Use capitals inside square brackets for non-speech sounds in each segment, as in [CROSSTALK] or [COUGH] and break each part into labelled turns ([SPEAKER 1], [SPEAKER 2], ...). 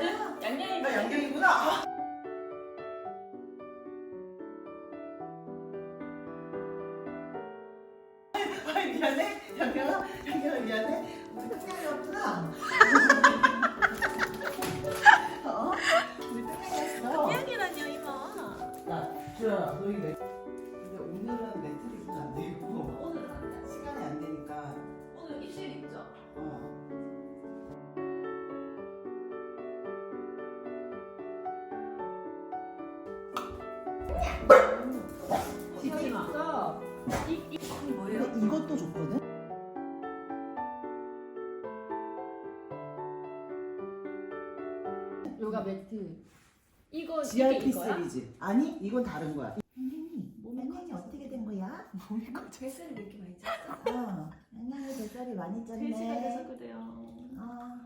[SPEAKER 1] 나 양갱이구나. 아. 아이 미안해. 양갱아, 양갱아 미안해. 우리 땡냥이었구나. [LAUGHS] 어? 우리 땡냥이었어. 너희 내. 근데 오늘은 매트릭은 안 되고
[SPEAKER 2] 오늘은 안 돼.
[SPEAKER 1] 시간이 안 되니까.
[SPEAKER 2] 오늘 입실 있죠.
[SPEAKER 1] 어.
[SPEAKER 2] 이마. 이 이. 이 뭐예요?
[SPEAKER 1] 근데 이것도 좋거든.
[SPEAKER 2] 요가 매트. 이거
[SPEAKER 1] GRP
[SPEAKER 2] 이게 이거야?
[SPEAKER 1] 시리즈. 아니, 이건 다른 거야. 양양이, 양양이 어떻게 된 거야?
[SPEAKER 2] 뱃살이 왜 이렇게 많이 쪘어?
[SPEAKER 1] 어, 양양이 뱃살이 많이 쪘네.
[SPEAKER 2] 돼지가 돼서 그래요.
[SPEAKER 1] 아,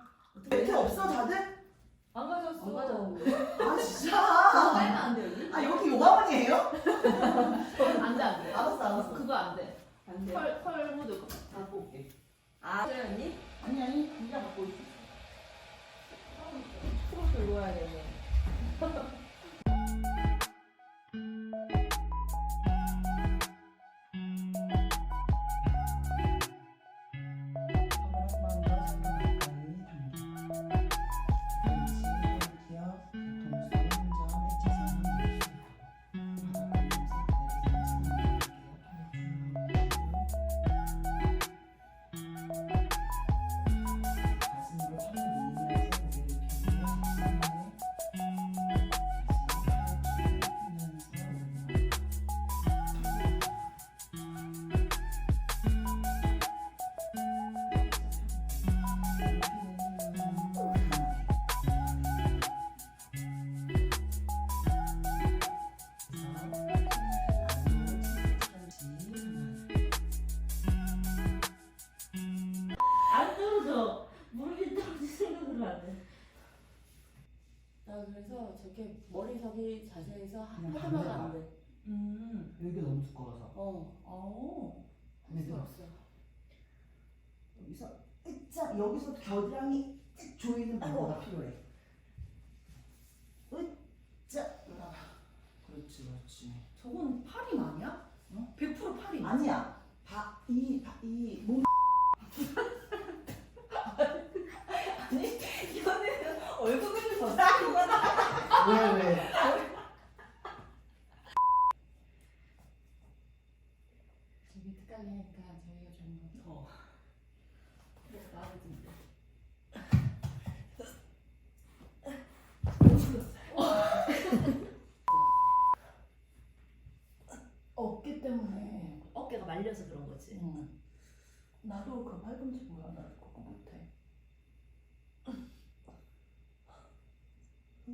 [SPEAKER 1] 매트 없어 다들?
[SPEAKER 2] 안 가졌어. 안 가졌어.
[SPEAKER 1] 아 진짜?
[SPEAKER 2] 빨면 안 돼, 여기?
[SPEAKER 1] 아 여기 요가원이에요?
[SPEAKER 2] 안 돼, 안 돼.
[SPEAKER 1] 알았어 알았어.
[SPEAKER 2] 그거 안 돼.
[SPEAKER 1] 안 돼.
[SPEAKER 2] 펄, 펄 묻을 거.
[SPEAKER 1] 갖고 올게.
[SPEAKER 2] 아, 언니?
[SPEAKER 1] 아니 아니 네가 갖고 올게.
[SPEAKER 2] 나 그래서 저렇게 머리석이 자세에서
[SPEAKER 1] 그냥
[SPEAKER 2] 하나만
[SPEAKER 1] 반대가.
[SPEAKER 2] 안 돼. 음.
[SPEAKER 1] 여기 너무 두꺼워서
[SPEAKER 2] 어. 어.
[SPEAKER 1] 근데
[SPEAKER 2] 없어.
[SPEAKER 1] 여기서 으짜 여기서 겨드랑이 쭉 조이는 방법가 필요해 으짜 그렇지 그렇지
[SPEAKER 2] 저건 팔이 아니야?
[SPEAKER 1] 어?
[SPEAKER 2] 100% 팔이.
[SPEAKER 1] 아니야 바 이 이 몸
[SPEAKER 2] 아니, 이거는 얼굴을 더 싸는 거다.
[SPEAKER 1] 왜 왜?
[SPEAKER 2] 저기 특강이 하니까 저희가 좀 더. 그래서 나아지는데. 어깨 때문에 어깨가 말려서 그런 거지.
[SPEAKER 1] 응. 나도 그 팔꿈치 뭐야 나 그거 못해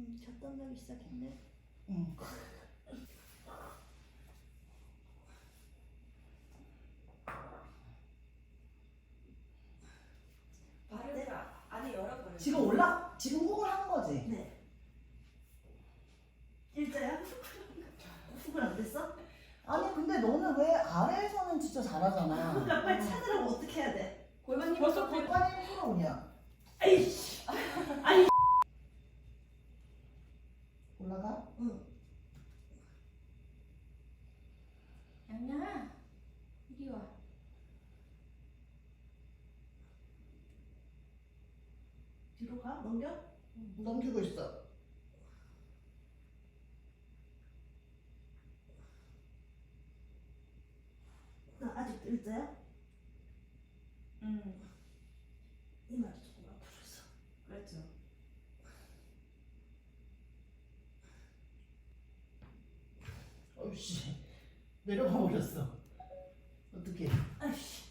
[SPEAKER 2] 음, 젖던 나기 시작했네.
[SPEAKER 1] 응.
[SPEAKER 2] 발을 안에 열어버려.
[SPEAKER 1] 지금 올라 지금 훅을 한 거지?
[SPEAKER 2] 네.
[SPEAKER 1] 일자야? 훅을 안 됐어? 아니 근데 너는 왜 아래에서는 진짜 잘하잖아
[SPEAKER 3] 그러니까 빨리 찾으라고 어떻게 해야 돼?
[SPEAKER 2] 골반님
[SPEAKER 1] 벌써 골반이 그냥
[SPEAKER 3] 아이씨.
[SPEAKER 1] 올라가?
[SPEAKER 2] 양양아 이리 와.
[SPEAKER 3] 뒤로 가? 넘겨?
[SPEAKER 1] 넘기고 있어
[SPEAKER 3] 나 아직도 일자야?
[SPEAKER 2] 음.
[SPEAKER 3] 이마도 조금 아프셨어.
[SPEAKER 2] 그렇죠.
[SPEAKER 1] 어이씨 내려가 버렸어 어떡해
[SPEAKER 3] 아이씨.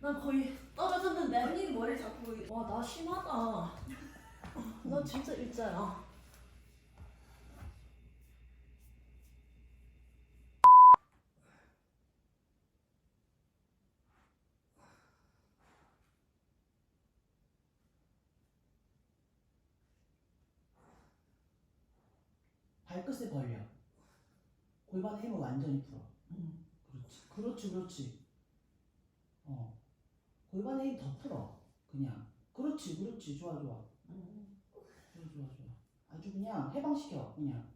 [SPEAKER 3] 나 거의
[SPEAKER 2] 머리 잡고 와나 심하다. [LAUGHS] 나 진짜 일자야.
[SPEAKER 1] 발끝에 벌려 골반의 힘을 완전히 풀어
[SPEAKER 3] 응.
[SPEAKER 1] 그렇지 그렇지 그렇지 어 골반의 힘 더 풀어 그냥. 그렇지 그렇지. 좋아 좋아. 아주 그냥 해방시켜 그냥.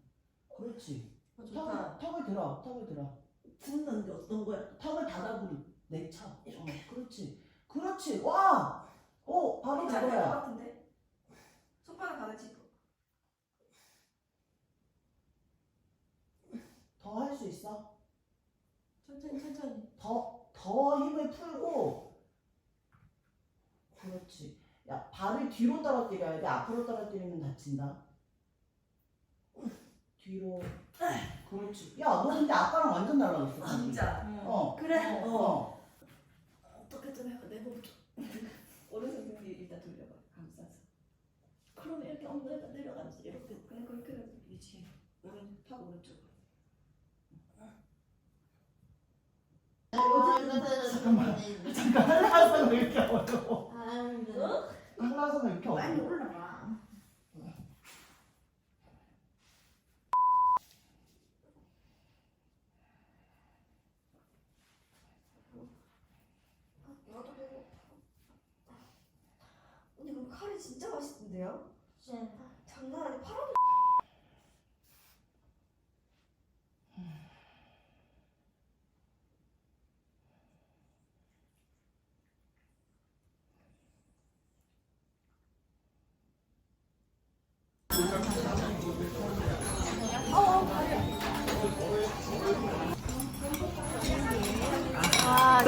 [SPEAKER 1] 그렇지.
[SPEAKER 2] 어,
[SPEAKER 1] 턱을, 턱을 들어 턱을 들어.
[SPEAKER 3] 붙는 게 어떤 거야?
[SPEAKER 1] 턱을 닫아부리 내차. 어, 그렇지. 그렇지. 와! 오 바로
[SPEAKER 2] 잘될것
[SPEAKER 1] 그거야.
[SPEAKER 2] 같은데? 손바닥 가르치고
[SPEAKER 1] 더 할 수 있어?
[SPEAKER 2] 천천히 천천히.
[SPEAKER 1] 더, 더 힘을 풀고 그렇지. 야 발을 뒤로 떨어뜨려야 돼. 앞으로 떨어뜨리면 다친다. 뒤로. 그렇지. 야 너 근데 아까랑 완전 달라졌어.
[SPEAKER 2] 진짜.
[SPEAKER 1] 어.
[SPEAKER 3] 그래?
[SPEAKER 1] 어, 어.
[SPEAKER 2] 어떻게 좀 해봐. 내몸 좀. 오른손 등뒤 일단 돌려봐. 감싸서. 그러면 이렇게 엉덩이가 내려가면서 이렇게 그냥 그렇게 해서 유지해 오른 턱 오른쪽
[SPEAKER 1] 잠깐만. 잠깐 [LAUGHS] 왜 이렇게 어려워?
[SPEAKER 2] 어?
[SPEAKER 1] 한라산은 왜 이렇게
[SPEAKER 3] 빨리
[SPEAKER 1] 어려워
[SPEAKER 3] 올라가.
[SPEAKER 2] 나도 배고 언니 그럼 카레 진짜 맛있던데요? 아,